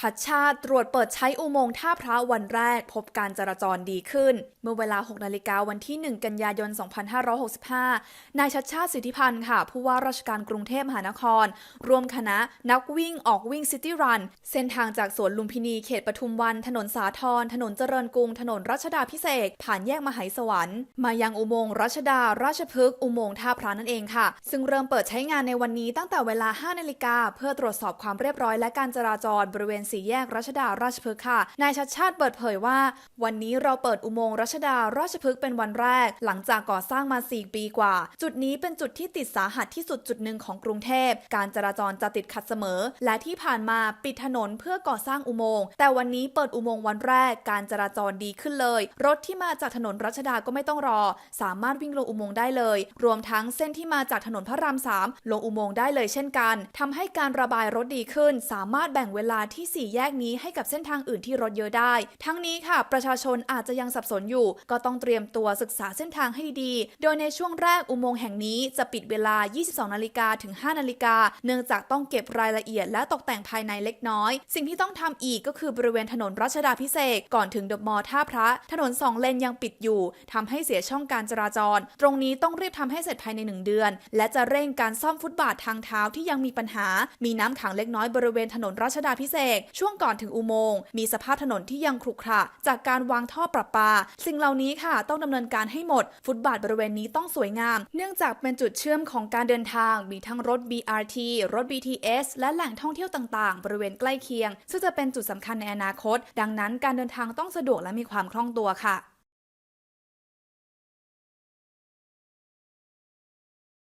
ชัดชาติตรวจเปิดใช้อุโมงค์ท่าพระวันแรก พบการจราจรดีขึ้น เมื่อเวลา 6 นาฬิกาวันที่ 1 กันยายน 2565 นายชัดชาติสิทธิพันธ์ค่ะ ผู้ว่าราชการกรุงเทพมหานคร รวมคณะนักวิ่งออกวิ่งซิตี้รัน เส้นทางจากสวนลุมพินีเขตปทุมวัน ถนนสาทรถนนเจริญกรุง ถนนรัชดาพิเศษ ผ่านแยกมหายสวรรค์ มายังอุโมงค์รัชดา ราชพฤกษ์อุโมงค์ท่าพระนั่นเองค่ะ ซึ่งเริ่มเปิดใช้งานในวันนี้ตั้งแต่เวลา 5 นาฬิกาเพื่อตรวจสอบความเรียบร้อยและการจราจรบริเวณสี่แยกรัชดาราชพฤกษ์ค่ะ นายชัดชาติเปิดเผยว่า วันนี้เราเปิดอุโมงค์รัชดาราชพฤกษ์เป็นวันแรก หลังจากก่อสร้างมา 4 ปีกว่า จุดนี้เป็นจุดที่ติดสาหัสที่สุดจุดหนึ่งของกรุงเทพ การจราจรจะติดขัดเสมอ และที่ผ่านมาปิดถนนเพื่อก่อสร้างอุโมงค์แต่วันนี้เปิดอุโมงค์วันแรก การจราจรดีขึ้นเลย รถที่มาจากถนนรัชดาก็ไม่ต้องรอ สามารถวิ่งลงอุโมงค์ได้เลย รวมทั้งเส้นที่มาจากถนนพระรามสามลงอุโมงค์ได้เลยเช่นกันทำให้การระบายรถดีขึ้น สามารถแบ่งเวลาที่สี่แยกนี้ให้กับเส้นทางอื่นที่รถเยอะได้ ทั้งนี้ค่ะ ประชาชนอาจจะยังสับสนอยู่ ก็ต้องเตรียมตัวศึกษาเส้นทางให้ดี โดยในช่วงแรกอุโมงค์แห่งนี้จะปิดเวลา 22 นาฬิกาถึง 5 นาฬิกา เนื่องจากต้องเก็บรายละเอียดและตกแต่งภายในเล็กน้อย สิ่งที่ต้องทำอีกก็คือบริเวณถนนรัชดาพิเศษก่อนถึงเดอะมอลล์ท่าพระ ถนนสองเลนยังปิดอยู่ทำให้เสียช่องการจราจร ตรงนี้ต้องรีบทำให้เสร็จภายใน 1 เดือน และจะเร่งการซ่อมฟุตบาททางเท้าที่ยังมีปัญหา มีน้ำขังเล็กน้อยบริเวณถนนรัชดาพิเศษช่วงก่อนถึงอุโมงค์มีสภาพถนนที่ยังครุขระจากการวางท่อประปา สิ่งเหล่านี้ค่ะ ต้องดำเนินการให้หมด ฟุตบาทบริเวณนี้ต้องสวยงาม เนื่องจากเป็นจุดเชื่อมของการเดินทาง มีทั้งรถ BRT รถ BTS และแหล่งท่องเที่ยวต่างๆ บริเวณใกล้เคียง ซึ่งจะเป็นจุดสำคัญในอนาคต ดังนั้นการเดินทางต้องสะดวกและมีความคล่องตัวค่ะ